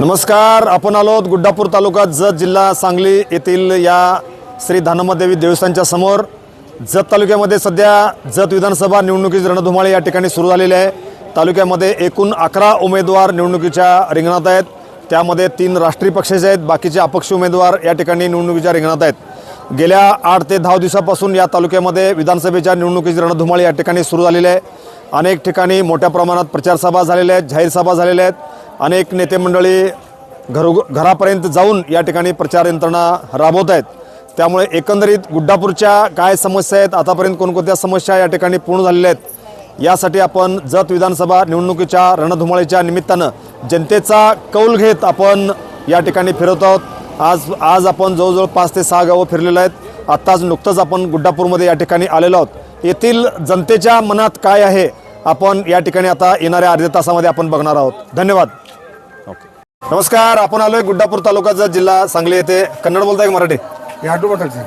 नमस्कार आपण आलोत गुड्डापूर तालुका जत जिल्हा सांगली येथील या श्री धानमादेवी देवस्थानच्या समोर. जत तालुक्यामध्ये सध्या जत विधानसभा निवडणुकीची रणधुमाळी या ठिकाणी सुरू झालेली आहे. तालुक्यामध्ये एकूण अकरा उमेदवार निवडणुकीच्या रिंगणात आहेत. त्यामध्ये तीन राष्ट्रीय पक्षाचे आहेत बाकीचे अपक्ष उमेदवार या ठिकाणी निवडणुकीच्या रिंगणात आहेत. गेल्या आठ ते दहा दिवसापासून या तालुक्यामध्ये विधानसभेच्या निवडणुकीची रणधुमाळी या ठिकाणी सुरू झालेली आहे. अनेक ठिकाणी मोठ्या प्रमाणात प्रचारसभा झालेल्या आहेत जाहीर सभा झालेल्या आहेत. अनेक नेते मंडळी घरो घरापर्यंत जाऊन या ठिकाणी प्रचार यंत्रणा राबवत आहेत. त्यामुळे एकंदरीत गुड्डापूरच्या काय समस्या आहेत आतापर्यंत कोणकोणत्या समस्या या ठिकाणी पूर्ण झालेल्या आहेत यासाठी आपण जत विधानसभा निवडणुकीच्या रणधुमाळीच्या निमित्तानं जनतेचा कौल घेत आपण या ठिकाणी फिरत आहोत. आज आज आपण जवळजवळ पाच ते सहा गावं फिरलेलं आहेत. आत्ताच नुकतंच आपण गुड्डापूरमध्ये या ठिकाणी आलेलो आहोत. येथील जनतेच्या मनात काय आहे? आपण या ठिकाणी आता येणाऱ्या अर्ध्या तासामध्ये आपण बघणार आहोत. धन्यवाद. नमस्कार आपण आलोय गुड्डापूर तालुक्याचा जिल्हा सांगली येथे. कन्नड बोलताय का मराठी?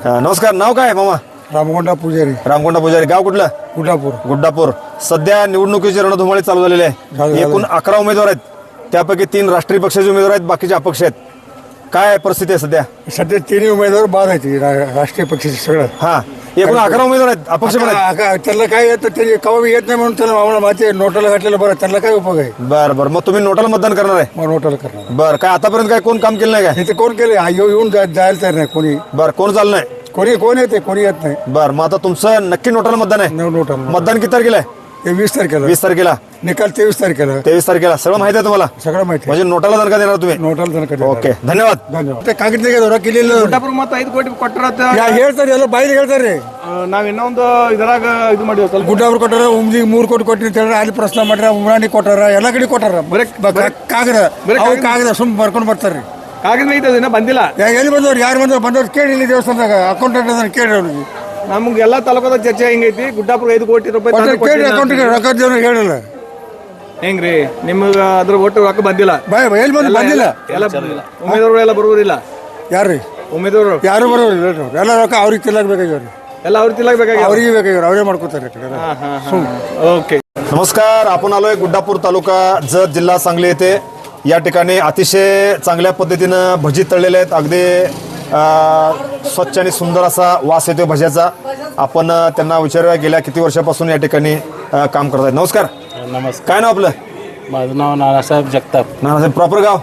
हा, नमस्कार नाव काय आहे मामा? रामगोंडा पुजारी. रामकोंडा पुजारी. गाव कुठलं? गुडापूर गुड्डापूर. सध्या निवडणुकीची रणधुमाळी चालू झालेली आहे. झालं. एकूण अकरा उमेदवार आहेत. त्यापैकी तीन राष्ट्रीय पक्षाचे उमेदवार आहेत बाकीचे अपक्ष आहेत. काय परिस्थिती आहे सध्या? सध्या तिन्ही उमेदवार बाद आहेत रा- राष्ट्रीय पक्षाचे सगळं. हा. एकूण अकरा उमेदवार आहेत अपक्ष पण आहेत. आता- आता त्याला काय येतं ते कवा येत नाही म्हणून त्याला आम्हाला माहिती आहे. नोटाला घातलेलं बरं त्याला काय उपयोग आहे? बरं बरं. मग तुम्ही नोटाला मतदान करणार आहे? मग नोटाला करणार बरं काय आतापर्यंत काय कोण काम केलं नाही काय? ते कोण केले येऊ येऊन जा- जायला तयार नाही कोणी. बरं कोण चाललं नाही कोणी कोण येते कोणी येत नाही. बरं मग आता तुमचं नक्की नोटाला मतदान आहे? न- नोटाला मतदान किती तारखेला आहे? हे वीस तारखेला वीस तारखेला निकाल तेवीस तारखेला तेवीस तारखेला सगळं माहिती आहे तुम्हाला सगळं माहिती आहे म्हणजे नोटाला दणका देणार तुम्ही नोटाला जण कधी ओके धन्यवाद ಧನ್ಯವಾದ ಮತ್ತೆ ಕಾಗದ ದೊರ ಕಿಲಿಲ್ಲ ಗುಡ್ಡಾಪುರ ಮತ್ತು ಐದು ಕೋಟಿ ಕೊಟ್ಟಿರತ್ತ ಯಾ ಹೇಳ್ತಾರೆ ಎಲ್ಲ ಬಾಯಿಗೆ ಹೇಳ್ತಾರೆ ನಾವ್ ಇನ್ನೊಂದು ಇದ್ರಾಗ ಇದು ಮಾಡಿವಿ ಸ್ವಲ್ಪ ಗುಡ್ಡಾಬ್ರು ಕೊಟ್ಟಾರ ಉಮ್ದಿಗೆ ಮೂರು ಕೋಟಿ ಕೊಟ್ಟಿರಿ ಅಂತ ಹೇಳಿ ಅಲ್ಲಿ ಪ್ರಶ್ನೆ ಮಾಡ್ಯಾರ ಉಮ್ರಾಣಿ ಕೊಟ್ಟಾರ ಎಲ್ಲ ಕಡೆ ಕೊಟ್ಟಾರ ಬರೀ- ಬ- ಕಾ- ಕಾಗದ ಬರೀ ಅವು ಕಾಗದ. ಕಾಗದ ಸುಮ್ ಬರ್ಕೊಂಡು ಬರ್ತಾರ್ರಿ ಕಾಗದ ಐತದ ಇನ್ನ ಬಂದಿಲ್ಲ ಯಾ ಎಲ್ಲಿ ಬಂದವ್ರು ಯಾರು ಬಂದವ್ರು ಬಂದವ್ರು ಕೇಳಿ ಇಲ್ಲಿ ದೇವಸ್ಥಾನದಾಗ ಅಕೌಂಟೆಂಟ್ ಅದನ್ನ ಕೇಳಿ ಅವ್ರಿಗೆ ನಮ್ಗೆ ಎಲ್ಲಾ ತಾಲೂಕದ ಚರ್ಚೆ ಹೆಂಗೈತಿ ಗುಡ್ಡಾಪುರ ಐದು ಕೋಟಿ ರೂಪಾಯಿ ತಂದು ಕೇಳಿ ಕೊಟ್ಟಿಲ್ಲ ಅಕೌಂಟಿಗೆ ರೊಕ್ಕ ದೇವ್ರು ಹೇಳಿಲ್ಲ ಹೆಂಗ್ರಿ ನಿಮ್ಗ ಅದ್ರ ಒಟ್ಟು ರೊಕ್ಕ ಬಂದಿಲ್ಲ ಬಾಯ್ ಬಾಯ್, ಎಲ್ಲಿ ಬಂದು ಬಂದಿಲ್ಲ ಎಲ್ಲ ಉಮೇದವಾರು ಎಲ್ಲ ಬರುವುದಿಲ್ಲ ಯಾರ್ರಿ ಉಮೇದವಾರು ಯಾರು ಬರೋರು ಇಲ್ಲ ರೀ. ಎಲ್ಲ ರೊಕ್ಕ ಅವ್ರಿಗೆ ತಿಲ್ಲಕ್ ಬೇಕಾಗ್ಯಾವ್ರಿ ಎಲ್ಲ ಅವ್ರ ತಿಲ್ಲಾಗಬೇಕಾಗಿ ಅವ್ರಿಗೆ ಬೇಕಾಗ್ಯಾವ್ರಿ ಅವರೇ ಮಾಡ್ಕೋತಾರೆ ಈ ಕಡೆ ಓಕೆ नमस्कार आपण आलोय गुड्डापूर तालुका जत जिल्हा सांगली येथे या ठिकाणी अतिशय चांगल्या पद्धतीनं भजी तळलेले आहेत अगदी अं, स्वच्छ आणि सुंदर असा वास येतो भज्याचा. आपण त्यांना विचारूया गेल्या किती वर्षापासून या ठिकाणी अं, काम करत आहेत. नमस्कार. नमस्कार. काय नाव आपलं? माझं नाव नानासाहेब जगताप. नानासाहेब प्रॉपर गाव?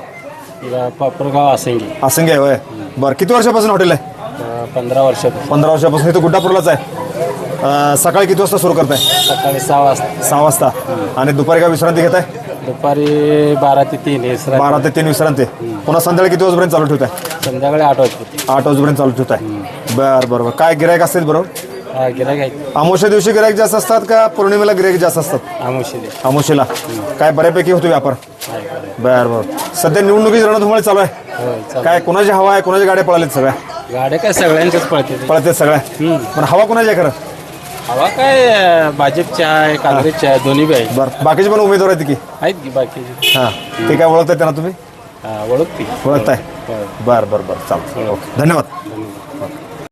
इथं पापरगाव आसिंगी. आहे होय. बरं किती वर्षापासून हॉटेल आहे? अं, पंधरा वर्षापासून. पंधरा वर्षापासून इथं गुड्डापूरलाच आहे. अं, सकाळी किती वाजता सुरू करताय? सकाळी सहा वाजता. सहा वाजता. आणि दुपारी काय विश्रांती घेताय? दुपारी बारा ते तीन हे सर बारा ते तीन विश्रांती. पुन्हा संध्याकाळी किती वाजपर्यंत चालू ठेवताय? संध्याकाळी आठ वाजता आठ वाजेपर्यंत चालू ठेवताय. बर बर बर. काय गिरायक असतील बरोबर हा गिरायक अमावस्या दिवशी गिरायक जास्त असतात का पौर्णिमेला गिरायक जास्त असतात? आमुशी दे अमावस्येला. काय बऱ्यापैकी होतो व्यापार? बर बर. सध्या निवडणुकीची रणधुमाळी चालू आहे. चाल. काय कोणाची हवा आहे? कोणाच्या गाड्या पळाल्यात सगळ्या? गाड्या काय सगळ्यांच्याच पळते. पळतात सगळ्या. पण हवा कोणाची आहे खरं? हवा काय भाजपच्या आहे काँग्रेसच्या आहे दोन्ही बी आहे. बर. बाकीचे पण उमेदवार आहेत की? आहेत की बाकीचे हां. ते काय ओळखताय त्यांना तुम्ही? हा, ओळखते. ओळखताय. बर बर बर. चालतं ओके. धन्यवाद.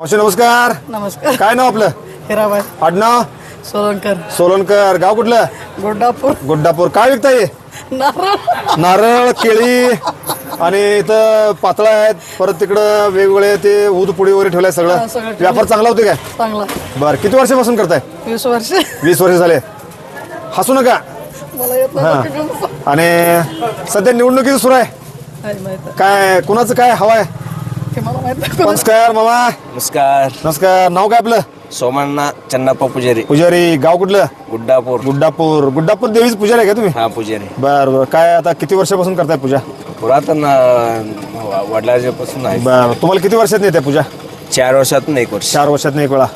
मावशी नमस्कार. नमस्कार. काय नाव आपलं? हिराबाई. आडनाव? सोलनकर सोलनकर गाव कुठलं? गोड्डापूर गुड्डापूर काय विकताय? नारळ. नारळ केळी. आणि इथं पातळा आहेत. परत तिकडं वेगवेगळे ते ऊद पुडी वगैरे ठेवलंय हा, सगळं सगळं व्यापार चांगला होते काय? चांगला. बरं किती वर्षापासून करताय? वीस वर्ष. वीस वर्ष झाले. हसू नका. मला येत हा. नाही आणि सध्या निवडणुकीचं सुरू आहे. नाही माहीत काय कुणाचं काय हवा आहे? ते मला माहीत नाही. कोण- नमस्कार मामा. नमस्कार. नमस्कार. नाव काय आपलं? सोमण्णा चन्नाप्पा पुजारी. पुजारी गाव कुठलं? गुड्डापूर. गुड्डापूर. गुड्डापूर देवीच पुजारी आहे का तुम्ही? हा पुजारी. बर बर. काय आता किती वर्षापासून करताय पूजा? पुरातन अं, वडिलांपासून आहे. बर. तुम्हाला किती वर्षात येते पूजा? चार वर्षातून एक वर्ष. चार वर्षात एक वेळा.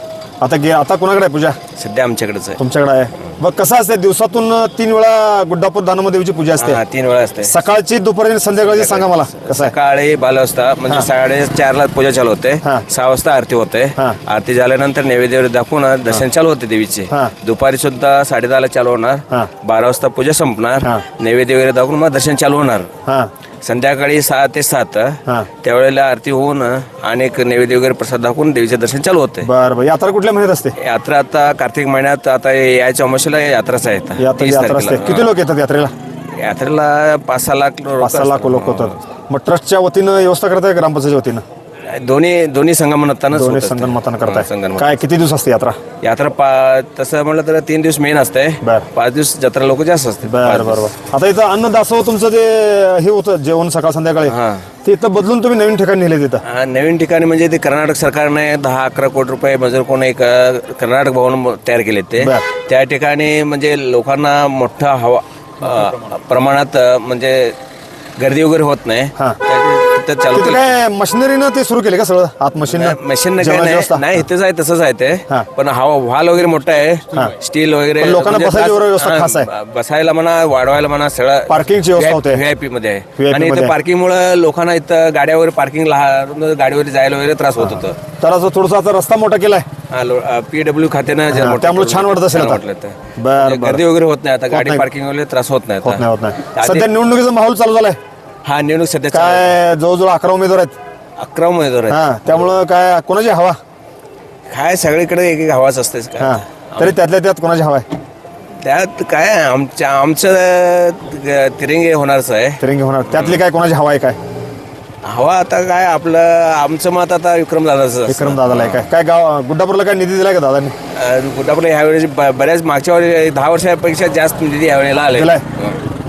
आता गे आता कोणाकडे आहे पूजा? सध्या आमच्याकडेच आहे. तुमच्याकडे आहे. मग कसं असते दिवसातून तीन वेळा गुड्डापूर धानोमा देवीची पूजा असते. हा, तीन वेळा असते. सकाळची दुपारी आणि संध्याकाळची सांगा मला कसं आहे? सकाळी बारा वाजता म्हणजे साडे चारला पूजा चालू होते. हा. सहा वाजता आरती होते. हा. आरती झाल्यानंतर नैवेद्य वगैरे दाखवून दर्शन चालू होते देवीचे. हा. दुपारी सुद्धा साडे दहाला चालू हा. होणार बारा वाजता पूजा संपणार. हा. नैवेद्य वगैरे दाखवून मग दर्शन चालू होणार. हां. संध्याकाळी सहा ते सात हा. त्यावेळेला आरती होऊन अनेक नैवेद्य वगैरे प्रसाद दाखवून देवीचे दर्शन चालू होते. बरं बरं. यात्रा कुठल्या महिन्यात असते? यात्रा आता कार्तिक महिन्यात आता याच्या अमावस्येला यात्राच आहे आता. यात्रा तीस यात्रा असते. तारखेला. किती लोक येतात यात्रेला? यात्रेला पाच सहा लाख पाच सहा लाख लोक होतात. मग ट्रस्टच्या वतीनं व्यवस्था करताय ग्रामपंचायतच्या वतीनं? दोन्ही दोन्ही संगमतानच दोन्ही संगणमतानं करताय. संगणमत काय किती दिवस असते यात्रा? यात्रा पा तसं म्हटलं तर तीन दिवस मेन असते बर. पाच दिवस जत्रा लोक जास्त असते बर बर बर. आता इथं अन्न दासो तुमचं जे हे होतं जेवण सकाळ संध्याकाळी हां. ते इथं बदलून तुम्ही नवीन ठिकाणी नेले तिथं? हा, नवीन ठिकाणी म्हणजे ते कर्नाटक सरकारने दहा अकरा कोटी रुपये मंजूर करून एक अ, कर्नाटक भवन तयार केले ते. बर. त्या ठिकाणी म्हणजे लोकांना मोठा हवा अ, प्रमाणात अ, म्हणजे गर्दी वगैरे होत नाही. हा. तिथं चालू तिथं काय मशिनरीनं ते सुरू केले का सगळं आत मशीन मशीन नाही नाही इथेच आहे तसंच आहे ते हा. पण हवा व्हाल वगैरे मोठा आहे स्टील वगैरे पण लोकांना म्हणजे बसायची वगैरे व्यवस्था खास आहे. हा, बसायला म्हणा वाढवायला म्हणा सगळं पार्किंगची व्यवस्था होते. व्हीआयपी मध्ये आहे VIP आणि मध्ये इथं आहे. पार्किंगमुळे लोकांना इथं गाड्या वगैरे पार्किंग गाडीवर जायला वगैरे त्रास होत होतं तर असं थोडंसं आता रस्ता मोठा केलाय पीडब्ल्यू खात्यानं हा, मोठं त्यामुळे. छान वाटत असेल छान आता. वाटलं ते. बर, म्हणजे बर. गर्दी वगैरे होत नाही आता गाडी नाही. पार्किंग वगैरे त्रास होत नाही होत आता. नाही होत नाही आधी- सध्या निवडणुकीचा माहोल चालू झालाय हा निवडणूक सध्या चालू आहे. काय जवळजवळ अकरा उमेदवार आहेत. अकरा उमेदवार आहेत. हा त्यामुळं काय कोणाची हवा? काय सगळीकडे एक एक हवाच असतेच हा काय तरी त्यातल्या त्यात कोणाची हवा आहे? त्यात काय आमच्या आमचं तिरंगे होणारच आहे. तिरंगी होणार. त्यातली काय कोणाची हवा आहे काय? हवा आता काय आपलं आमचं मत आता विक्रम दादाचं विक्रम दादाला आहे काय? काय गाव गुड्डापूरला काय निधी दिलाय का दादांनी? कुठं ह्यावेळेस ब- बऱ्याच मागच्या वेळी दहा वर्षापेक्षा जास्त निधी यावेळेला आले दिलाय.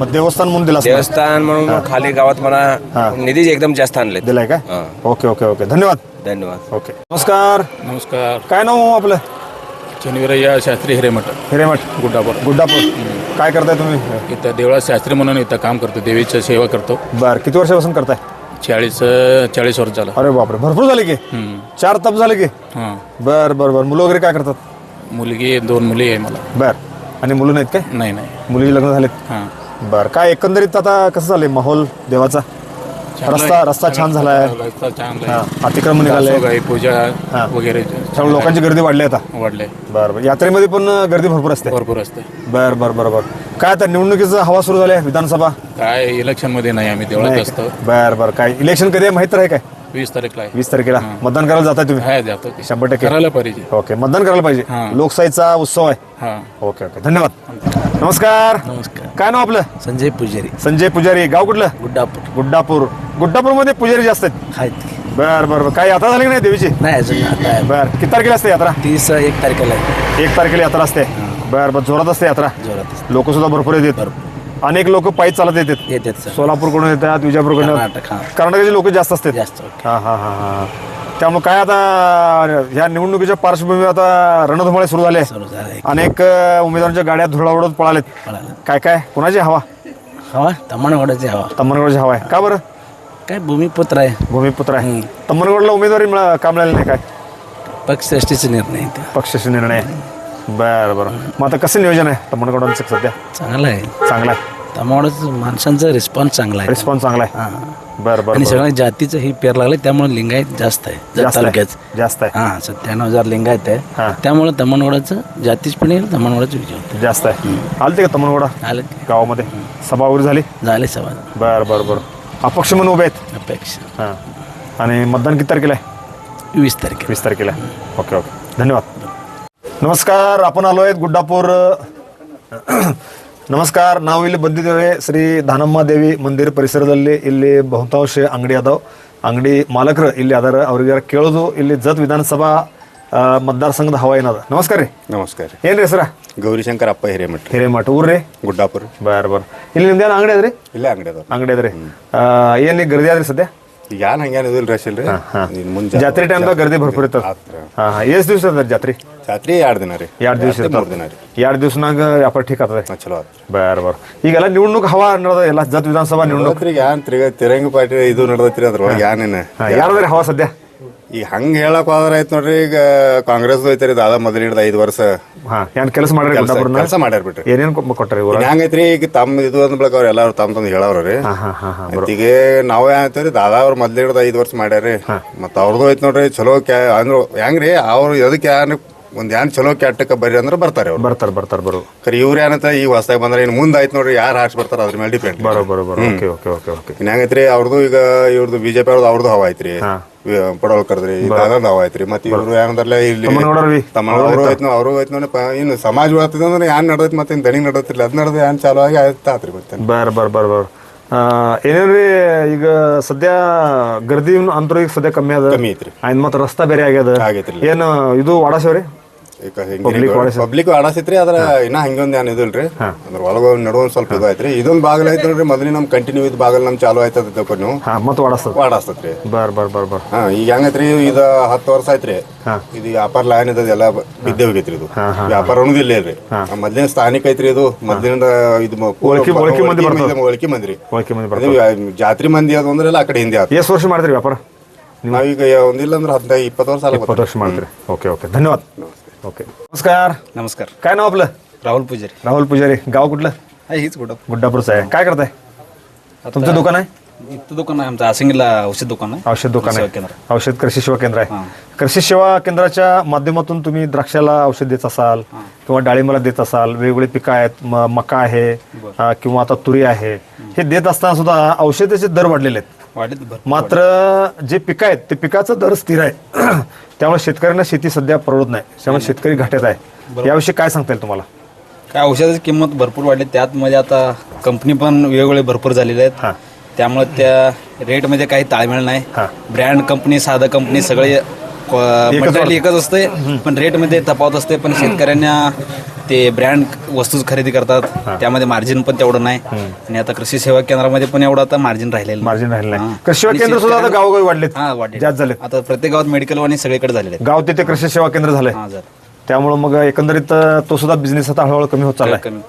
मग देवस्थान म्हणून दिला. देवस्थान म्हणून खाली गावात हा. म्हणा निधी एकदम जास्त आणले दिलाय हा. Okay okay okay. धन्यवाद. धन्यवाद. ओके. नमस्कार. नमस्कार. काय नाव हो आपलं? शनिवारय्या शास्त्री हिरेमठ. हिरेमठ. गुड्डापूर. गुड्डापूर. काय करताय तुम्ही? इथं देवळात शास्त्री म्हणून इथं काम करतो. देवीचं सेवा करतो. बर. किती वर्षापासून करताय? चाळीस चाळीस वर्ष झालं. अरे बापरे. भरपूर झाले की? हम्म. चार तप झाले की? हां. बर बर बर. मुलं वगैरे काय करतात? मुलगी दोन मुली आहे मला. बर. आणि मुलं नाहीत काय? नाही नाही. मुलीचे लग्न झालेत. हां. बर काय एकंदरीत आता कसं झालंय माहोल देवाचा? रस्ता रस्ता छान झालाय. रस्ता छान हा अतिक्रमण निघाले आहे पूजा हां. वगैरे त्यामुळे लोकांची गर्दी वाढली आता. वाढले. बर बर. यात्रेमध्ये पण गर्दी भरपूर असते. भरपूर असते. बर बर बर बर. काय आता निवडणुकीचं हवा सुरू झाली आहे विधानसभा? काय इलेक्शनमध्ये नाही आम्ही नाही असतो. बर बर. काय इलेक्शन कधी आहे माहीत आहे काय? वीस तारीखला आहे. वीस तारखेला. मतदान करायला जाताय तुम्ही? जातो. शंभर टक्के. करायला पाहिजे. ओके मतदान करायला पाहिजे. हां. लोकशाहीचा उत्सव आहे. हां. Okay okay. धन्यवाद. नमस्कार. नमस्कार. काय नाव आपलं? संजय पुजारी. संजय पुजारी. गाव कुठलं? गुड्डापूर. गुड्डापूर. गुड्डापूरमध्ये पुजारी जास्त आहेत? आहेत बर बर बर. काय यात्रा झाली की नाही देवीची? नाही अजून आता आहे. बर. किती तारखेला असते यात्रा? तीस एक तारखेला आहे. एक तारखेला यात्रा असते. बर बर. जोरात असते यात्रा? जोरात लोक सुद्धा भरपूर येतात. अनेक लोक पायी चालत येतात. येतात सर. सोलापूरकडून येतात विजापूरकडून कर्नाटक, हां. कर्नाटकाचे लोक जास्त असतात. जास्त. हा हा हा हा. त्यामुळे काय आता ह्या निवडणुकीच्या पार्श्वभूमीवर आता रणधुमाळे सुरू झाले. सुरू झालं. आहे अनेक उमेदवारांच्या गाड्या धुळावडत पळालेत. पळालं काय काय? कोणाची हवा? हवा? तमणगडाची हवा. तम्मनगडची हवा आहे. का बरं? काय भूमिपुत्र आहे. भूमिपुत्र आहे. तम्मनगडला उमेदवारी मिळा का मिळाली नाही काय? पक्षश्रेष्ठीचा निर्णय तो. पक्षाचे निर्णय आहे. बरं बरं. मग आता कसं नियोजन आहे तम्मनगडांचं सध्या? चांगला आहे. चांगला आहे. तमणगडाचं माणसांचा रिस्पॉन्स चांगला आहे. रिस्पॉन्स चांगला आहे. हां. बरं बरं आणि सगळ्यांना जातीचं हे पेर लागलं त्यामुळे लिंगायत जास्त आहे. जास्त आहे. तालुक्यात. जास्त आहे. हा सत्त्याण्णव हजार लिंगायत आहे त्यामुळे तमणवाडाचं जातीच पण येईल तमणवाडाचं विजय जास्त आहे. आलते का तमनवाडा आलं. गावामध्ये? सभा वगैरे झाली? झाले सभा. बरं बरं बरं. अपक्ष म्हणून उभे आहेत? अपेक्ष. आणि मतदान किती तारखेला आहे? वीस तारखेला. वीस तारखेला ओके ओके. धन्यवाद. नमस्कार आपण आलो आहेत गुड्डापूर ನಮಸ್ಕಾರ ನಾವು ಇಲ್ಲಿ ಬಂದಿದ್ದೇವೆ ಶ್ರೀ ದಾನಮ್ಮ ದೇವಿ ಮಂದಿರ ಪರಿಸರದಲ್ಲಿ. ಇಲ್ಲಿ ಬಹುತಾಂಶ ಅಂಗಡಿ ಅದಾವ. ಅಂಗಡಿ ಮಾಲಕರು ಇಲ್ಲಿ ಅದಾರ. ಅವ್ರಿಗೆ ಕೇಳೋದು ಇಲ್ಲಿ ಜತ್ ವಿಧಾನಸಭಾ ಮತದಾರ ಸಂಘದ ಹವಾ ಏನದ ನಮಸ್ಕಾರ ರೀ. ನಮಸ್ಕಾರ ರೀ. ಏನ್ರಿ ಹೆಸರ ಗೌರಿಶಂಕರ್ ಅಪ್ಪ ಹಿರೇಮಠ. ಹಿರೇಮಠ ಊರ್ರಿ ಗುಡ್ಡಾಪುರ. ಬರ್ ಬಾರ್. ಇಲ್ಲಿ ನಿಮ್ದೇನು ಅಂಗಡಿ ಅದ್ರಿ ಇಲ್ಲೇ ಅಂಗಡಿ ಅದ. ಅಂಗಡಿ ಅದ್ರಿ ಏನ್ ಗರ್ದಿ ಆದ್ರಿ ಸದ್ಯ? ಯಾನ್ ಏನು ಹಂಗೇನು ಇದಿಲ್ಲ ರಶ್ ಇಲ್ರಿ ಇನ್ನು ಮುಂಜಾ ಜಾತ್ರೆ ಟೈಮ್ದಾಗ ಗರ್ದಿ ಭರ್ಪೂರ್ ಇರ್ತದ ಹಾ ಎಷ್ಟು ದಿವಸ ಅದ ಜಾತ್ರಿ? ಜಾತ್ರಿ ಎರಡ್ ದಿನ ರೀ. ಎರಡು ದಿವಸ ಮೂರು ದಿನ ರೀ. ಎರಡು ದಿವಸನಾಗ ವ್ಯಾಪಾರ ಠೀಕ್ ಆಗ್ತದೆ ಚಲೋ ಅದ ಬೇರೆ ಬರ್ ಈಗೆಲ್ಲ ನಿವಣ್ಣುಕ್ ಹವಾ ನಡೆದ ಎಲ್ಲ ಜತ್ ವಿಧಾನಸಭಾ ನಿವಣ್ಣುಕ್ ಇವತ್ರಿಗೆ ಏನ್ ತಿರ್ಗ ತಿರಂಗಿ ಪಾರ್ಟಿ ಇದು ನಡೆದೈತ್ರಿ ಅದ್ರೊಳಗೆ ಏನೇನು ಯಾರದ್ರಿ ಹವಾ ಸದ್ಯ? ಈಗ ಹಂಗ ಹೇಳಕ್ ಹೋದ್ರ ಐತ್ ನೋಡ್ರಿ ಈಗ ಕಾಂಗ್ರೆಸ್ ಐತ್ರಿ ದಾದಾ ಮೊದಲು ಹಿಡ್ದ ಐದು ವರ್ಷ. ಹಾ ಏನ್ ಕೆಲಸ ಮಾಡ್ರಿ ಕೆಲಸ ಮಾಡ್ಯಾರ ಬಿಟ್ರಿ. ಏನೇನ್ ಕೊಟ್ಟರಿ ಇನ್ ಹೆಂಗೈತ್ರಿ ಈಗ ತಮ್ಮ ಇದು ಅಂದ್ ಬಳಕ ಅವ್ರ ಎಲ್ಲಾರು ತಮ್ಮ ತಂದು ಹೇಳವ್ರಿ ಈಗ ನಾವ್ ಏನಾಯ್ತವ್ರಿ ದಾದಾ ಅವ್ರ ಮೊದ್ಲು ಹಿಡ್ದ ಐದು ವರ್ಷ ಮಾಡ್ಯಾರಿ ಮತ್ತ ಅವ್ರದ್ದು ಐತ್ ನೋಡ್ರಿ ಚಲೋ ಕ್ಯಾ ಅಂದ್ರ ಹೆಂಗ್ರಿ ಅವ್ರು ಎದಕ್ಕೆ ಯಾರು ಒಂದ್ ಏನ್ ಚಲೋ ಕೆಟ್ಟಕ್ಕೆ ಬರ್ರಿ ಅಂದ್ರೆ ಬರ್ತಾರೆ ಅವ್ರು. ಬರ್ತಾರ ಬರ್ತಾರ ಬರು. ಕರೆ ಇವ್ರು ಏನಂತ ಈ ಹೊಸದಾಗ ಬಂದ್ರೆ ಇನ್ನು ಮುಂದೆ ಆಯ್ತು ನೋಡ್ರಿ ಯಾರು ಹಾಕ್ಸ್ ಬರ್ತಾರ ಅದ್ರ ಮೇಲೆ ಡಿಪೆಂಡ್ ಬರೋ ಬರೋ ಬರೋ. Okay okay okay okay. ಹೆಂಗೈತ್ರಿ ಅವ್ರದ್ದು ಈಗ ಇವ್ರದ್ದು ಬಿಜೆಪಿ ಅವ್ರದ್ದು ಅವ್ರದ್ದು ಹವಾ ಐತ್ರಿ ಪಡೋಳ್ಕರ್ದ್ರಿ ಕರ್ದ್ರಿ ನಾವ್ ಆಯ್ತ್ರಿ. ಮತ್ತೆ ಇವ್ರು ಏನಂದ್ರಲ್ಲ ಇಲ್ಲಿ ಅವ್ರು ಐತ್ ಅವ್ರು ಐತ್ ಇನ್ನು ಸಮಾಜ ಅಂದ್ರೆ ಏನ್ ನಡದೈತಿ ಮತ್ತೆ ದಣಿ ದಣಿಗೆ ಅದ್ ನಡ್ದು ಯಾನ್ ಚಾಲು ಆಗಿ ಆಯ್ತಾತ್ರಿ ಮತ್ತೆ ಬರ್ ಬರ್ ಬರ್ ಬರ್. ಏನೇನ್ರಿ ಈಗ ಸದ್ಯ ಗರ್ದಿ ಅಂತರ ಈಗ ಸದ್ಯ ಕಮ್ಮಿ ಅದ. ಕಮ್ಮಿ ಐತ್ರಿ. ಆಯ್ತು ಮತ್ತೆ ರಸ್ತಾ ಬೇರೆ ಆಗ್ಯದ. ಏನು ಇದು ಒಡಸವ್ರಿ ಪಬ್ಲಿಕ್ ಆಡಸಿತ್ರಿ ಅದ್ರ ಇನ್ನ ಹಂಗೊಂದ್ ಏನ್ ಇದಿಲ್ರಿ? ಅದ್ರ ಒಳಗ ನಡುವ ಸ್ವಲ್ಪ ಇದು ಐತ್ರಿ ಇದೊಂದ್ ಬಾಗಲ್ ಐತ್ರಿ ನಮ್ ಕಂಟಿನ್ಯೂ ಇದ್ ಬಾಗಲ್ ನಮ್ ಚಾಲು ಆಯ್ತದ ನೀವು ಮತ್ತೆ ಆಡಸ್ತತ್ರಿ ಬರ್ ಬರ್ ಬರ್ ಹಾ ಈಗ ಹೆಂಗೈತ್ರಿ ಇದ ಹತ್ತು ವರ್ಷ ಆಯ್ತ್ರಿ. ಇದು ವ್ಯಾಪಾರ ಲೈನ್ ಇದ್ದದ ಎಲ್ಲಾ ಬಿದ್ದೆ ಹೋಗೈತ್ರಿ ಇದು. ವ್ಯಾಪಾರ ಅನ್ನೋದಿಲ್ಲ ಇಲ್ಲ ರೀ ಮೊದ್ಲಿನ ಸ್ಥಾನಿಕ ಐತ್ರಿ ಇದು. ಮೊದ್ಲಿನ ಇದು ಒಳಕಿ ಮಂದಿ ಮಂದಿ ಜಾತ್ರಿ ಮಂದಿ ಅದು ಅಂದ್ರೆ ಆ ಕಡೆ ಹಿಂದೆ ವರ್ಷ ಮಾಡ್ತೀರಿ ವ್ಯಾಪಾರ? ನಾವೀಗ ಒಂದಿಲ್ಲ ಅಂದ್ರೆ ಹದಿನೈದು ಇಪ್ಪತ್ತು ವರ್ಷ ಇಪ್ಪತ್ತು ವರ್ಷ ಮಾಡ್ತೀರಿ. Okay okay. ಧನ್ಯವಾದ. ओके. नमस्कार. नमस्कार. काय नाव आपलं? राहुल पुजारी. राहुल पुजारी. गाव कुठलं? हीच कुठं? गुड्डापूरचं आहे. काय करताय? तुमचं दुकान आहे? इथं दुकान आहे. आमचं आसिंगला औषध दुकान आहे. औषध दुकान सेवा आहे केंद्र. औषध कृषी सेवा केंद्र आहे. कृषी सेवा केंद्राच्या माध्यमातून तुम्ही द्राक्षाला औषध देत असाल किंवा डाळिंबाला देत असाल वेगवेगळी पिकं आहेत म- मका आहे अं, किंवा आता तुरी आहे. हे देत असताना सुद्धा औषधाचे दर वाढलेले आहेत. मात्र जे पिकं आहेत ते पिकाचा दर स्थिर आहे. त्यामुळे शेतकऱ्यांना शेती सध्या परवडत नाही. त्यामुळे शेतकरी घाट्यात आहे. याविषयी काय सांगता येईल तुम्हाला? काय औषधाची किंमत भरपूर वाढली. त्यातमध्ये आता कंपनी पण वेगवेगळे भरपूर झालेले हां. आहेत त्यामुळे त्या रेटमध्ये काही ताळमेळ नाही. हां. ब्रँड कंपनी साधा कंपनी सगळे मटेरियल एकच असते पण रेटमध्ये तफावत असते पण शेतकऱ्यांना ते ब्रँड वस्तू खरेदी करतात. त्यामध्ये मार्जिन पण तेवढं नाही. आणि आता कृषी सेवा केंद्रामध्ये पण एवढं आता मार्जिन राहिलेलं मार्जिन राहिलं नाही. हां. कृषी सेवा केंद्र सुद्धा आता गावोगावी वाढलेत. हा वाढले जास्त झालेत. आता प्रत्येक गावात मेडिकल आणि सगळीकडे झालेले आहेत. गाव तिथे कृषी सेवा केंद्र झालंय. हा जर त्यामुळे मग एकंदरीत तो सुद्धा बिझनेस आता हळूहळू कमी होत चाललाय. कमी.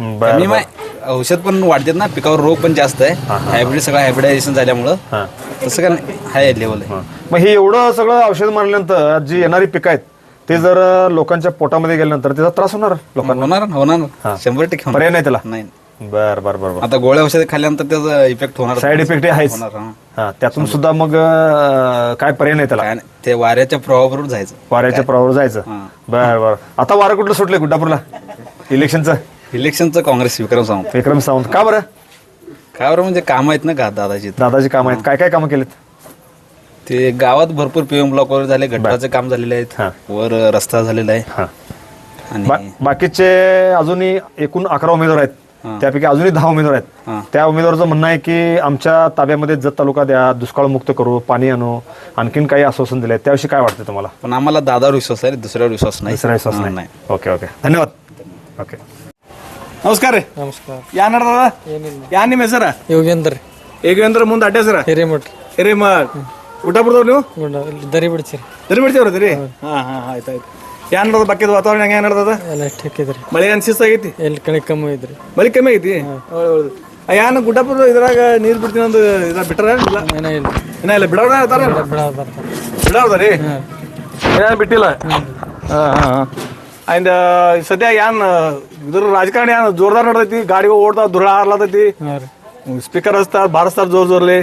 बरं. माय- औषध पण वाढतात ना पिकावर रोग पण जास्त आहे. हायब्रिड सगळं हायब्रिडायझेशन झाल्यामुळं. हां. तसं काय हाय लेवल आहे. मग हे एवढं सगळं औषध मारल्यानंतर जी येणारी पिकं आहेत ते जर लोकांच्या पोटामध्ये गेल्यानंतर त्याचा त्रास होणार लोकांना? होणार ना, होणार. ना. शंभर टक्के होणार. पर्याय नाही त्याला? नाही. बर बर बर बर. आता गोळ्या औषध खाल्ल्यानंतर त्याचा इफेक्ट होणार. साईड इफेक्ट आहेच. होणार हा. हा त्यातून सुद्धा मग अं, काय पर्याय नाही त्याला? काय नाही, ते वाऱ्याच्या प्रवाहाबरोबर जायचं. वाऱ्याच्या प्रवाहावर जायचं. हां. बर बर. आता वारं कुठलं सुटलंय गुड्डापूरला इलेक्शनचं इलेक्शनचं काँग्रेस विक्रम सावंत. विक्रम सावंत. का बरं? काय बरं म्हणजे काम आहेत ना का दादाची दादाची कामं आहेत. काय काय कामं केलेत? ते गावात भरपूर पीएम ब्लॉक वगैरे झाले गटाचे काम झालेले हां. आहेत वर रस्ता झालेला आहे. हा. आणि बा- बाकीचे अजूनही एकूण अकरा उमेदवार आहेत. हां. त्यापैकी अजूनही दहा उमेदवार हां. आहेत त्या उमेदवाराचं म्हणणं आहे की आमच्या ताब्यामध्ये जत तालुका द्या दुष्काळ मुक्त करू पाणी आणू आणखीन काही आश्वासन दिले त्याविषयी काय वाटतं तुम्हाला? पण आम्हाला दादावर विश्वास आहे दुसऱ्यावर विश्वास नाही. दुसरा विश्वास हां, नाही. Okay okay. धन्यवाद. ओके. ನಮಸ್ಕಾರ ರೀ. ನಮಸ್ಕಾರ. ಯಾ ನಡ್ದದ ಯಾ ನಿಮ್ಮ ಹೆಸರ? ಯೋಗೇಂದ್ರ ಯೋಗೇಂದ್ರ ಮುಂದೆ ಅಡ್ಡ ಹೆಸರ? ಹಿರೇಮಠ ಹಿರೇಮಠ ಊಟ ಬಿಡ್ದವ್ರು ನೀವು? ದರಿ ಬಿಡ್ತೀರಿ. ದರಿ ಬಿಡ್ತೀವ್ರಿ ಹಾ ಹಾ ಆಯ್ತು ಆಯ್ತು. ಯಾನ್ ನಡ್ದ ಬಕ್ಕಿದ ವಾತಾವರಣ ಹೆಂಗೆ ನಡ್ದದ? ಎಲ್ಲ ಠೇಕಿದ್ರಿ ಮಳೆ ಅನ್ಸಿಸ್ ಶಿಸ್ತಾಗೈತಿ ಎಲ್ಲಿ ಕಣಿ ಕಮ್ಮಿ ಐತ್ರಿ. ಮಳೆ ಕಮ್ಮಿ ಐತಿ? ಯಾನ ಗುಡ್ಡಪುರ ಇದ್ರಾಗ ನೀರು ಬಿಡ್ತೀನಿ ಒಂದು ಇದ ಬಿಟ್ರ ಇಲ್ಲ? ಏನ ಇಲ್ಲ. ಏನ ಇಲ್ಲ. ಬಿಡೋಣ ಹೇಳ್ತಾರ? ಬಿಡ ಬರ್ತಾರೆ ಬಿಡೋದ ರೀ? ಏನ ಬಿಟ್ಟಿಲ್ಲ? ಹಾಂ ಹಾಂ ಹಾಂ. ಅಂಡ್ ಸದ್ಯ ಯಾನ್ ಇದ್ರ ರಾಜಕಾರಣ ಯಾನ್ ಜೋರ್ದಾರ್ ನಡ್ದೈತಿ ಗಾಡಿ ಓಡ್ತಾವ ಧುಳ ಹಾರ್ಲತೈತಿ. ಹಾಂ ರೀ. ಸ್ಪೀಕರ್ ಹಚ್ತಾರ ಬಾರಿಸ್ತಾರ ಜೋರ್ ಜೋರ್ಲಿ.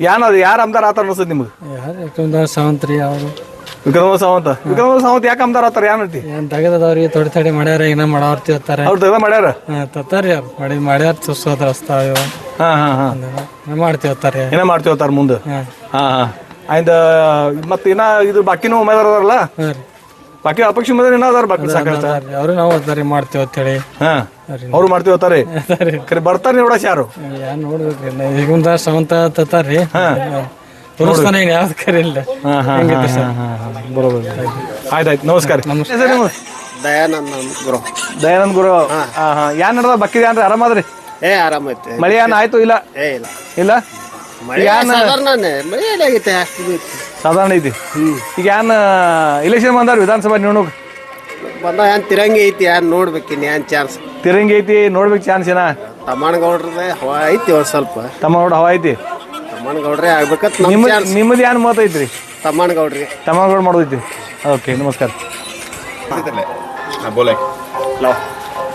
ಏನದ ಯಾರ ಯಾರು ಆಮದಾರ ಆತಾರ ಅನ್ಸತ್ ನಿಮ್ಗೆ ಯಾರು? ಯಾಕಂದ್ರೆ ಸಾವಂತ್ ರೀ ಅವರು. ವಿಕ್ರಮ ಸಾವಂತ. ವಿಕ್ರಮ ಸಾವಂತ ಯಾಕೆ ಆಮದಾರ ಆತಾರ? ಯಾನ್ ಐತಿ ಏನು ತೆಗೆದದವ್ರಿ ತೊಡೆ ತಡೆ ಮಾಡ್ಯಾರ ಏನ ಮಾಡಾರ್ತಿ ಹೋಗ್ತಾರೆ ಅವ್ರು ತೆಗ್ದ ಮಾಡ್ಯಾರ? ಹಾಂ ತತ್ತಾರಿ ಅವ್ರು ಮಾಡಿ ಮಾಡ್ಯಾರ ರಸ್ತಾ ಇವ ಹಾ ಹಾ ಹಾ. ಮಾಡ್ತಿ ಹೋಗ್ತಾರೆ ಏನ ಮಾಡ್ತೀವತ್ತಾರ ಮುಂದೆ? ಹಾಂ. ಹಾ ಹಾ. ಆಯ್ತ ಮತ್ತೆ ಇನ್ನ ಇದು ಬಾಕಿನೂ ಉಮೇದಾರ ಅದಾರಲ್ಲ? ಹಾಂ ರೀ. ಬಾಕಿ ಅಪಕ್ಷ ಉಮೇದಾರ ಏನೋ ಅದಾರ ಬಾಕಿ ಸಾಕಷ್ಟ ಅವರು ನಾವು ಮಾಡ್ತೇವೆ ಮಾಡ್ತೀವಿ ಅಂತೇಳಿ ಹಾ. ಅವ್ರು ಮಾಡ್ತೀವಿ ಅಂತಾರೆ ಕರೆ ಬರ್ತಾರೆ ನೋಡಸ್ ಯಾರು? ಯಾರು ನೋಡ್ಬೇಕ್ರಿ ಈಗಿಂದ ಸಾವಂತ ತತ್ತಾರ್ರಿ ತೋರಿಸ್ತಾನೆ ಯಾವ್ದು ಕರೆ ಇಲ್ಲ. ಬರೋಬರ್. ಆಯ್ತಾಯ್ತು. ನಮಸ್ಕಾರ. ನಮಸ್ಕಾರ. ದಯಾನಂದ ಗುರು. ದಯಾನಂದ್ ಗುರು. ಹಾ. ಹಾ ಯಾನ್ ನಡ್ದ ಬಕ್ಕಿದೆ ಅಂದ್ರೆ ಆರಾಮದ್ರಿ? ಏ ಆರಾಮೈತೆ ಮಳೆ ಏನ್ ಆಯ್ತು ಇಲ್ಲ? ಏ ಇಲ್ಲ. ಇಲ್ಲ? ಮಳೆ ಯಾನ್ ಸಾಧಾರಣನೇ. ಮಳೆ ಏನಾಗೈತೆ ಐತಿ. ಸಾಧಾರಣ ಐತಿ. ಈಗ ಏನ್ ಇಲೆಕ್ಷನ್ ಬಂದಾರ ವಿಧಾನಸಭಾ ನಿರ್ಣಯ ಬಂದ ಏನ್ ತಿರಂಗಿ ಐತಿ ಏನ್ ನೋಡ್ಬೇಕಿನ್ ಏನ್ ಚಾನ್ಸ್ ತಿರಂಗಿ ಐತಿ ನೋಡ್ಬೇಕು ಚಾನ್ಸ್ ಏನ? ತಮ್ಮಣ್ಣಗೌಡ್ರದೇ ಹವಾ ಐತಿ ಒಂದ್ ಸ್ವಲ್ಪ. ತಮ್ಮ ನೋಡ ಹವಾ ಐತಿ? ತಮ್ಮಣ್ಣಗೌಡ್ರೆ ಆಗ್ಬೇಕತ್ ನಿಮ್ ನಿಮ್ಮದು ಏನ್ ಮತ ಐತ್ರಿ? ತಮ್ಮಣ್ಣಗೌಡ್ರಿಗೆ ತಮ್ಮಗೌಡ ಮಾಡೋದೈತಿ ಓಕೆ ನಮಸ್ಕಾರ.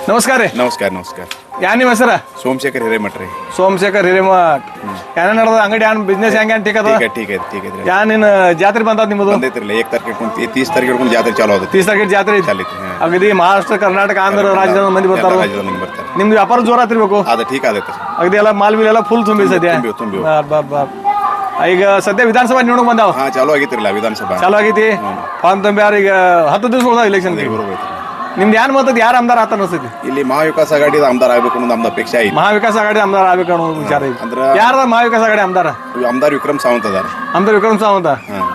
ನಮಸ್ಕಾರ ನಮಸ್ಕಾರ ನಮಸ್ಕಾರ. ಯಾನಿ ನಿಮ್ಮ ಹೆಸರ? ಸೋಮಶೇಖರ್ ಹಿರೇಮಠ್ ರೀ. ಸೋಮಶೇಖರ್ ಹಿರೇಮಠ್. ಏನ ನಡೆದ ಅಂಗಡಿ ಏನ್ ಬಿಸ್ನೆಸ್ ಹೆಂಗೆ ಏನ್ ಟೀಕದ ಈಗ ಠೀಕ್ ಐತಿ ಜಾತ್ರೆ ಬಂದದ ನಿಮ್ಮದು? ಬಂದೈತ್ರಿ ಏಕ್ ತಾರೀಕು ಹಿಡ್ಕೊಂಡು ತೀಸ್ ತಾರೀಕು ಹಿಡ್ಕೊಂಡು ಜಾತ್ರೆ ಚಾಲು ಆಗುತ್ತೆ. ತೀಸ್ ತಾರೀಕು ಜಾತ್ರೆ ಐತಿ? ಅಗದಿ ಮಹಾರಾಷ್ಟ್ರ ಕರ್ನಾಟಕ ಆಂಧ್ರ ರಾಜ್ಯದ ಮಂದಿ ಬರ್ತಾರ? ರಾಜ್ಯದಲ್ಲಿ ಬರ್ತಾರೆ. ನಿಮ್ದು ವ್ಯಾಪಾರ ಜೋರಾತಿರ್ಬೇಕು ಅದು ಠೀಕ್ ಆಗುತ್ತೆ. ಅಗದಿ ಎಲ್ಲ ಮಾಲ್ ಬೀಲ್ ಎಲ್ಲ ಫುಲ್ ತುಂಬಿ ಸದ್ಯ? ತುಂಬಿ ಬಾ, ಬಾ, ಬಾ. ಈಗ ಸದ್ಯ ವಿಧಾನಸಭಾ ನೋಡಕ್ ಬಂದಾವ? ಹಾ ಚಾಲು ಆಗೈತಿರಲ್ಲ ವಿಧಾನಸಭಾ. ಚಾಲು ಆಗೈತಿ ಫಾರ್ಮ್ ತುಂಬ್ಯಾರ ಈಗ ಹತ್ತು ದಿವಸ ಉಳ್ದಾವ ಇಲೆಕ್ಷನ್ ಬರೋಬೈತಿ ನಿಮ್ದು ಯಾರು ಮತ್ತದ ಯಾರು ಆಮದಾರ ಆತ ಅನಿಸ್ತೈತಿ ಇಲ್ಲಿ ಮಹಾವಿಕಾಸ್ ಆಘಾಡಿದ ಆಮದಾರ ಆಗ್ಬೇಕು ಅನ್ನೋದು ನಮ್ದು ಅಪೇಕ್ಷೆ ಐತಿ ಮಹಾವಿಕಾಸ್ ಆಘಾಡಿ ಆಮದಾರ ಆಗ್ಬೇಕು ಅನ್ನೋ ವಿಚಾರ ಐತಿ ಅಂದ್ರ- ಯಾರದ ಮಹಾವಿಕಾಸ್ ಆಘಾಡಿ ಆಮದಾರ ಆಮದಾರ್ ವಿಕ್ರಮ್ ಸಾವಂತ್ ಅದಾರ. ಆಮದಾರ ವಿಕ್ರಮ್ ಸಾವಂತ?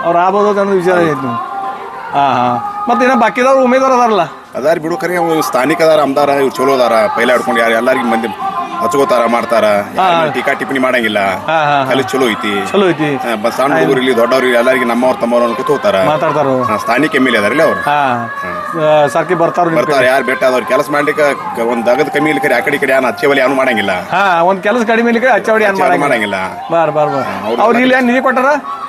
ಅವ್ರು ಆಗ್ಬೋದು ಅನ್ನೋದು ವಿಚಾರ ಐತಿ ಹಾ ಹಾ. ಮತ್ತೆ ಇನ್ನ ಬಾಕಿದವ್ರು ಉಮೇದವಾರ ಅದಾರಲ್ಲ? ಅದಾರ ಬಿಡು ಕರೆ ಸ್ಥಾನಿಕ ಅದಾರ ಆಮದಾರ ಇವ್ರು ಚಲೋ ಅದಾರ ಪೈಲ ಹಿಡ್ಕೊಂಡು ಯಾರು ಎಲ್ಲರಿಗೂ ಮಂದಿ ಹಚ್ಕೋತಾರ ಮಾಡ್ತಾರ. ಟೀಕಾ ಟಿಪ್ಪಣಿ ಮಾಡಂಗಿಲ್ಲ. ಹಾ, ಹಾ, ಅಲ್ಲಿ ಚಲೋ ಐತಿ. ಚಲೋ ಐತಿ. ಬ- ಸಣ್ಣ ಹುಡುಗರು ಇಲ್ಲಿ ದೊಡ್ಡವ್ರು ಎಲ್ಲರಿಗೆ ನಮ್ಮವ್ರ ತಮ್ಮವ್ರ ಅನ್ಕೋತ ಹೋಗ್ತಾರ. ಮಾತಾಡ್ತಾರ ಅವ್ರು. ಸ್ಥಾನಿಕ ಎಂ ಎಲ್ ಅದಾರಲ್ಲ ಅವ್ರು. ಹಾ. ಸರ್ಕಿ ಬರ್ತಾರ ನಿಮ್ ಬರ್ತಾರ. ಯಾರು ಬೆಟ್ಟ ಆದವ್ರು? ಕೆಲಸ ಮಾಡ್ಲಿಕ್ಕೆ ಒಂದ್ ದಗದ ಕಮ್ಮಿ ಇಲ್ಲಿ ಕಡೆ ಆ ಕಡೆ ಈ ಕಡೆ ಯಾನು ಹಚ್ಚೇವಲ್ಲಿ ಮಾಡಂಗಿಲ್ಲ. ಹಾ ಒಂದ್ ಕೆಲಸ ಕಡಿಮೆ ಇಲ್ಲಿಗೆ ಹಚ್ಚವಡಿ ಏನ್ ಯಾರು ಮಾಡಂಗಿಲ್ಲ. ಮಾಡಂಗಿಲ್ಲ. ಬಾರ್ ಬಾರ್ ಬಾರ್. ಅವ್ರು ಅವ್ರು ಇಲ್ಲಿ ಏನ್ ನಿಧಿ ಕೊಟ್ಟಾರ?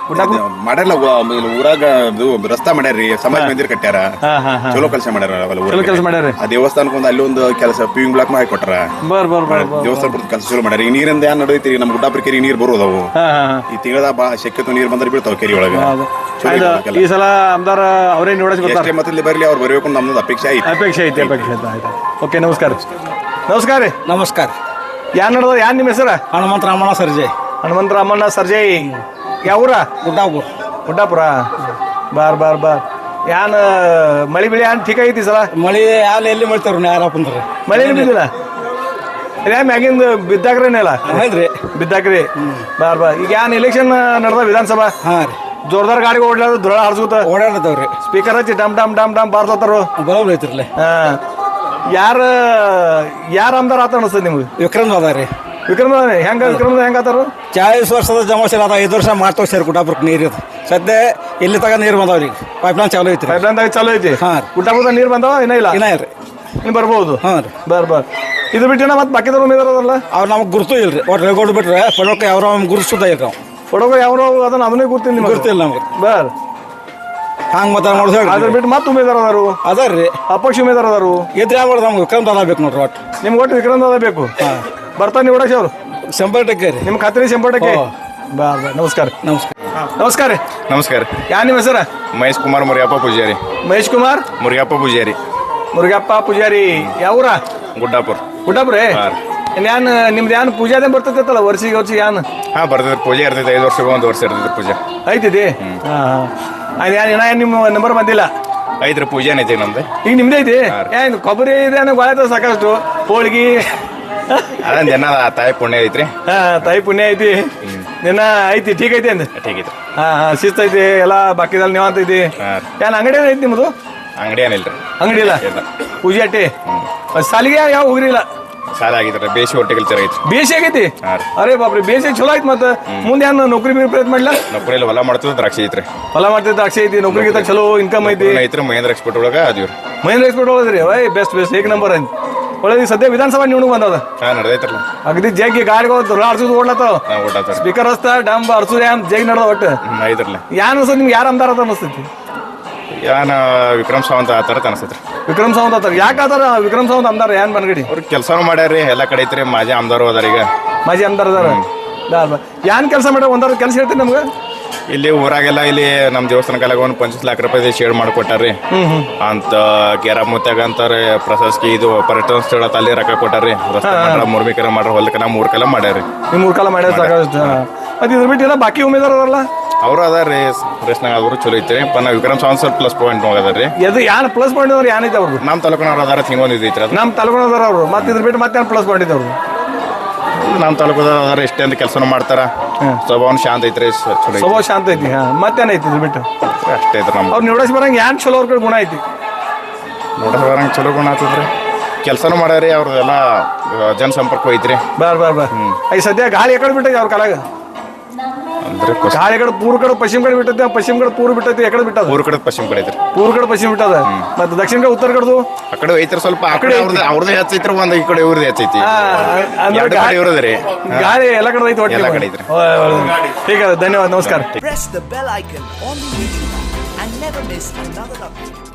ಇಲ್ಲಿ ಊರಾಗ ಇದು ರಸ್ತಾ ಮಾಡ್ಯಾರ್ರಿ ಸಮಾಜ ಮಂದಿರ ಕಟ್ಟ್ಯಾರ. ಹಾ ಚಲೋ ಕೆಲಸ ಮಾಡ್ಯಾರ ಚಲೋ ಕೆಲ್ಸ ಮಾಡ್ಯಾರ. ಆ ದೇವಸ್ಥಾನಕ್ಕೆ ಒಂದು ಅಲ್ಲಿ ಒಂದು ಕೆಲಸ ಪಿವಿಂಗ್ ಬ್ಲಾಕ್ ಮಾಡಿ ಕೊಟ್ಟಾರ ಬರ್ ಬರ್ ದೇವಸ್ಥಾನ ಕೆಲಸ ಚಲೋ ಮಾಡ್ಯಾರ ಈ ನೀರಿಂದ ಏನ್ ನಡೈತಿ ನಮ್ಮ ಗುಡ್ಡಾಪುರ ಕೆರೆ ನೀರ್ ಬರೋದವು ಈ ತಿಂಗಳ ಬಾ ಶಕ್ಯತು ನೀರು ಬಂದ್ರೆ ಬೀಳ್ತಾವ ಕೆರೆ ಒಳಗ. ಈ ಸಲ ಆಮದಾರ ಅವರೇ ನೋಡಿಸ್ಕೊತಾರ ಮತ್ತೆ ಬರಲಿ ಅವ್ರು ಬರಬೇಕು ಅಂತ ನಮ್ದು ಅಪೇಕ್ಷೆ ಐತಿ. ಅಪೇಕ್ಷೆ ಐತಿ ಅಪೇಕ್ಷೆ ಆಯ್ತು. ಓಕೆ ನಮಸ್ಕಾರ. ನಮಸ್ಕಾರ ರೀ. ನಮಸ್ಕಾರ. ಯಾನ್ ನಡೆದ? ಯಾನ್ ನಿಮ್ಮ ಹೆಸರ? ಹನುಮಂತ ರಾಮಣ್ಣ ಸರ್ಜೆ. ಹನುಮಂತ ರಾಮಣ್ಣ ಸರ್ಜಯ್ ಯಾವೂರ? ಗುಡ್ಡಾಪುರ ಗುಡ್ಡಾಪುರ? ಬಾರ್ ಬಾರ್ ಬಾರ್. ಯಾನ ಮಳಿ ಬಿಳಿ ಯಾನ್ ಠೀಕ ಐತಿ ಸಲ? ಮಳಿ ಯಾರು ಎಲ್ಲಿ ಮಾಡ್ತಾರ ಯಾರಪ್ಪ ಅಂದ್ರೆ? ಮಳಿ ಎಲ್ಲಿ ಬಿದ್ದಿಲ್ಲ ಯಾ ಮ್ಯಾಗಿಂದ ಬಿದ್ದಾಕ್ರೇನಿಲ್ಲ ಹೌದ್ರಿ. ಬಿದ್ದಾಕ್ರಿ. ಬಾರ್ ಬಾರ್. ಈಗ ಯಾನ್ ಎಲೆಕ್ಷನ್ ನಡೆದ ವಿಧಾನಸಭಾ? ಹಾಂ ರೀ. ಜೋರ್ದಾರ್ ಗಾಡಿ ಓಡ್ಲಾದ ದುರ ಹರ್ಸ್ಕೊತ? ರೀ ಸ್ಪೀಕರ್ ಹಚ್ಚಿ ಡಮ್ ಡಮ್ ಡಮ್ ಡಮ್ ಬಾರ್ಲತ್ತಾರು ಬರೋಬ್ರ ಐತಿರ್ಲಿ ಹಾ. ಯಾರ ಯಾರ ಅಂದಾರ ಆತ ಅನಿಸ್ತದೆ ನಿಮ್ಗೆ? ವಿಕ್ರಮ್ ಅದಾರ ರೀ ವಿಕ್ರಮ ಹೆಂಗ ವಿಕ್ರಮ ಹೆಂಗ ಆತಾರು? ಚಾಳೀಸ್ ವರ್ಷದ ಜಮಾಸರ್ ಅದ ಐದು ವರ್ಷ ಮಾಡ್ತಾವ ಸೇರಿ ಕುಟಾಪುರಕ್ಕೆ ನೀರು ಇದು. ಸದ್ಯ ಇಲ್ಲಿ ತಗ ನೀರು ಪೈಪ್ ಲೈನ್ ಚಾಲು ಪೈಪ್ ಲೈನ್ ಚಾಲು ಐತಿ? ಹಾಂ ಕುಟಾಪುರದ ನೀರು ಬಂದಾವ ಇನ್ನ ಇಲ್ಲ? ಇನ್ನ ಇಲ್ರಿ ನೀವು ಬರ್ಬೋದು? ಹಾಂ ರೀ. ಬರ್ ಬರ್. ಇದು ಬಿಟ್ಟಿನ ಮತ್ತೆ ಬಾಕಿದ ರೂಮ್ ಅದಲ್ಲ ಅವ್ರು ನಮಗೆ ಗುರುತು ಇಲ್ರಿ. ಒಟ್ಟು ರೇಗೋಡ್ ಬಿಟ್ರೆ ಪಡೋಕೆ ಯಾವ ಗುರುಸುದ ಇಲ್ಲ ನಾವು ಯಾವ್ರೋ ಅದನ್ನ ಅದನ್ನೇ ಗುರ್ತೀನಿ ನಿಮಗೆ? ಗುರುತಿಲ್ಲ ನಮ್ಗೆ. ಬರ್. ಹಂಗೆ ಹೇಳಿ ಅದ್ರ ಬಿಟ್ಟು ಮತ್ತೆ ಉಮೇದಾರ ಅದಾರು ಅದಾರ ರೀ. ಅಪಕ್ಷ ಉಮೇದಾರ ಅದಾರು ಇದ್ರೆ ಯಾವ ನಮ್ಗೆ? ವಿಕ್ರಮ್ ದಾದ ಬೇಕು ನೋಡ್ರಿ ಒಟ್ಟು. ನಿಮ್ಗೆ ಒಟ್ಟು ವಿಕ್ರಮ ದಾದ ಬೇಕು ಬರ್ತಾನೆ ನೀವು ಅವ್ರು ಅವರು? ಶಂಬರ್ ಟಕ್ಕೆ ರೀ ನಿಮ್ಮ ಖಾತ್ರಿ ಹೋ. ಬಾ ನಮಸ್ಕಾರ ನಮಸ್ಕಾರ. ನಮಸ್ಕಾರ. ರೀ ನಮಸ್ಕಾರ. ಯಾ ನಿಮ್ಮ ಹೆಸರ? ಮಹೇಶ್ ಕುಮಾರ್ ಮುರಿಯಪ್ಪ ಪೂಜಾರಿ. ಮಹೇಶ್ ಕುಮಾರ್? ಮುರಿಯಪ್ಪ ಪೂಜಾರಿ. ಮುರುಗಪ್ಪ ಪೂಜಾರಿ. ಯಾವೂರ ಗುಡ್ಡಾಪುರ. ಗುಡ್ಡಾಪುರ ಏನ್ ಯಾನ್ ನಿಮ್ದು ಯಾನ್ ಪೂಜಾದೇ ಬರ್ತೈತಲ್ಲ ವರ್ಷಿಗೆ ವರ್ಷ ಯಾನ್? ಹಾ ಬರ್ತೈತೆ. ಪೂಜೆ ಇರ್ತೈತೆ. ಐದು ವರ್ಷಕ್ಕೆ ಒಂದು ವರ್ಷ ಇರ್ತೈತೆ ಪೂಜೆ. ಐತಿದೆ? ಹಾ ಹಾ. ಅದು ಏನು ಏನ್ ನಿಮ್ಮ ನಂಬರ್ ಬಂದಿಲ್ಲ? ಐದ್ರ ಪೂಜೆ ಏನೈತಿ ನಮ್ದು. ಈಗ ನಿಮ್ದೇ ಐತಿ? ಹಾ. ಏನ್ ಕೊಬ್ಬರಿ ಇದೆ ಅನ್ನೋ ಸಾಕಷ್ಟು. ಹೋಳ್ಗಿ ಅದಂದ ದಿನ ತಾಯಿ ಪುಣ್ಯ ಐತ್ರಿ. ಹಾ ತಾಯಿ ಪುಣ್ಯ ಐತಿ. ನಿನ್ನ ಐತಿ ಠೀಕ್ ಐತಿ ಅಂದ. ಠೀಕ್ ಐತಿ ಹಾ ಹಾ ಶಿಸ್ತ ಐತಿ ಎಲ್ಲ ಬಾಕಿದಲ್ಲಿ ನೀವು ಐತಿ. ಹಾ. ಏನ್ ಅಂಗಡಿ ಐತಿ ನಿಮ್ಮದು? ಅಂಗಡಿ ಏನಿಲ್ರಿ ಅಂಗಡಿ ಇಲ್ಲ. ಪೂಜೆ ಅಟ್ಟಿ ಸಾಲಿಗೆ ಯಾವ ಹೋಗಿರಿಲ್ಲ ಸಾಲ ಆಗಿದ್ರೆ ಬೇಸಿ ಹೊರ್ಟಿಕಲ್ಚರ್ ಐತಿ ಬೇಸಿ ಆಗೈತಿ. ಅರೆ ಬಾಪ್ರಿ ಬೇಸಿ ಚಲೋ ಐತಿ ಮತ್ತೆ. ಮುಂದೆ ಏನು ನೌಕರಿ ಮೇಲೆ ಪ್ರಯತ್ನ ಮಾಡ್ಲಾ ಇಲ್ಲ ಹೊಲ ಮಾಡ್ತದ ದ್ರಾಕ್ಷಿ ಐತ್ರಿ. ಹೊಲ ಮಾಡ್ತಿದ್ದ ದ್ರಾಕ್ಷಿ ಐತಿ ನೌಕರಿ. ಚಲೋ ಇನ್ಕಮ್ ಐತಿ. ಐತ್ರಿ ಮಹೇಂದ್ರ ಎಕ್ಸ್ಪೋರ್ಟ್ ಒಳಗ ಅದಿವ್ರಿ ಮಹೇಂದ್ರ ಎಕ್ಸ್ಪೋರ್ಟ್ ಒಳಗ್ರಿ ವೈ ಬೆಸ್ಟ್ ಬೆಸ್ಟ್ ಏಕ್ ನಂಬರ್ ಐತಿ ಈ ಸದ್ಯ ವಿಧಾನಸಭಾ ನಿವಣು ಬಂದದ. ಹಾ ಅಗ್ದಿ ಅಗದಿ ಜಗ್ಗಿ ಗಾಡಿಗಳು ಅರ್ಸುದು ಓಡ್ಲತ್ತಾವ. ನಾ ಓಡಾತಾರ ಸ್ಪೀಕರ್ ಹಸ್ತ ಡಂಬ್ ಅರ್ಸುದ ಏನ್ ಜಗ್ ನಡ್ದ ಒಟ್ಟು. ಹ್ಮ್ ಐತ್ರಲ್ಲ ಯಾನ್ ಅನ್ಸತ್ ನಿಮ್ಗೆ ಯಾರು ಅಂದಾರ ಅನಿಸ್ತೈತಿ ಯಾನ ವಿಕ್ರಮ್ ಸಾವಂತ ಆತರ ಅನ್ಸತ್ರಿ. ವಿಕ್ರಮ್ ಸಾವಂತ್ ಆತರ ಯಾಕೆ ಆತರ ವಿಕ್ರಮ್ ಸಾವಂತ್ ಅಂದಾರ ಏನ್ ಬನ್ಗಡಿ? ಅವ್ರ ಕೆಲಸ ಮಾಡ್ಯಾರ್ರಿ ಎಲ್ಲ ಕಡೆ ಐತ್ರಿ ಮಾಜಿ ಆಮದಾರು ಅದಾರ ಈಗ ಮಾಜಿ ಅಂದಾರ? ಅದಾರ. ಯಾನ್ ಕೆಲಸ ಮಾಡ್ಯಾರ? ಒಂದಾರ ಕೆಲಸ ಹೇಳ್ತೀನಿ ನಮ್ಗೆ. ಇಲ್ಲಿ ಊರಾಗೆಲ್ಲ ಇಲ್ಲಿ ನಮ್ಮ ದೇವಸ್ಥಾನ ಕಾಲಾಗ ಒಂದು ಪಂಚಸ್ ಲಾಖ ರೂಪಾಯಿ ಶೇರ್ ಮಾಡಿಕೊಟ್ಟಾರ್ರಿ. ಅಂತ ಕೇರ ಮುತ್ಯಾಗ ಅಂತಾರೆ ಪ್ರಶಸ್ತಿ ಇದು ಪರ್ಯಟನ ಸ್ಥಳ ಅಲ್ಲಿ ರೊಕ್ಕ ಕೊಟ್ಟಾರ್ರಿ. ಮೂರ್ಮಿಕರ ಮಾಡ್ರ ಮುರ್ಮಿಕರ ಮಾಡ್ರ ಹೊಲಕನ ಮೂರ್ಕೆಲ್ಲ ಮಾಡ್ಯಾರ್ರಿ. ನಿಮ್ ಮೂರ್ ಕಾಲ ಮಾಡ್ಯಾರ ಸಾಕಷ್ಟು ಮತ್ತೆ ಇದ್ರ ಬಿಟ್ಟು ಎಲ್ಲ ಬಾಕಿ ಉಮೇದಾರ ಅವರು ಅವ್ರು ರೀ ರೇಸ್ನಾಗ ಆದ್ರು ಚಲೋ ಐತ್ರಿ. ಪನ್ನ Vikram Sawant sir plus point ಅದಾರ್ರಿ. ಎದು ಯಾನ್ ಪ್ಲಸ್ ಪಾಯಿಂಟ್ ಅವ್ರು ಯಾನ್ ಅವ್ರು ನಮ್ಮ ತಾಲೂಕಿನವ್ರು ಅದಾರ ಹಿಂಗೊಂದು ಇದೈತ್ರಿ ಅದು. ನಮ್ಮ ತಲುಕನದಾರ ಅವರು. ಮತ್ತೆ ಇದ್ರ ಬಿಟ್ಟು ಮತ್ತೆ ಪ್ಲಸ್ ಪಾಯಿಂಟ್ ಇದ್ದವ್ರು ನಮ್ಮ ತಾಲೂಕದ ಅದಾರ ಎಷ್ಟೇ ಅಂತ ಕೆಲಸನೂ ಮಾಡ್ತಾರ. ಸ್ವಭಾವನ ಶಾಂತ ಐತ್ರಿ ಸ- ಚಲೋ ಐತ್ರಿ. ಸ್ವಭಾವ ಶಾಂತ ಐತಿ ಹಾ. ಮತ್ತೇನ್ ಐತಿ ಇದ್ರ ಬಿಟ್ಟು? ಅಷ್ಟೇ ಐತ್ರಿ ನಮ್ಮ ಅವ್ರು ನಿವಡಿಸಿ ಬರಂಗ ಯಾನ್ ಚಲೋ ಅವ್ರ ಕಡೆ ಗುಣ ಐತಿ? ನೋಡೋದ್ರಂಗೆ ಚಲೋ ಗುಣ ಆತದ್ರಿ. ಕೆಲಸನೂ ಮಾಡ್ಯಾರಿ ಅವ್ರದ್ದೆಲ್ಲ ಜನಸಂಪರ್ಕ ಐತ್ರಿ. ಬಾರ್ ಬಾರ್ ಬಾರ್. ಐ ಸದ್ಯ ಗಾಳಿ ಎಕಡೆ ಬಿಟ್ಟೈತಿ ಅವ್ರ ಕಾಲಾಗ? ಅಂದ್ರೆ ಕಡೆ ಪೂರ್ವ ಕಡೆ ಪಶ್ಚಿಮ ಕಡೆ ಬಿಟ್ಟೈತಿ ಪಶ್ಚಿಮ ಕಡೆ ಪೂರ್ವ ಬಿಟ್ಟೈತಿ ಎಕಡೆ ಬಿಟ್ಟದ? ಮೂರು ಕಡೆ ಪಶ್ಚಿಮ ಕಡೆ ಐತ್ರಿ. ಪೂರ್ವ ಕಡೆ ಪಶ್ಚಿಮ ಬಿಟ್ಟದ? ಮತ್ತೆ ದಕ್ಷಿಣ ಕಡೆ ಉತ್ತರ ಕಡೆದು? ಆ ಕಡೆ ಐತ್ರಿ ಸ್ವಲ್ಪ ಆ ಕಡೆ ಅವ್ರದ್ದು ಅವ್ರದ್ದು ಒಂದ್ ಈ ಕಡೆ ಇವ್ರದ್ದು ಹಚ್ಚೈತಿ ಆ, ಅಂದ್ರೆ ಎರಡು ಕಡೆ ಇವ್ರದ್ರಿ ಗಾಳಿ ಎಲ್ಲ ಕಡೆ ಐತಿ ಎಲ್ಲ ಕಡೆ ಐತ್ರಿ. ಈಗ ಧನ್ಯವಾದ ನಮಸ್ಕಾರ. Press the bell icon on the YouTube and never miss another.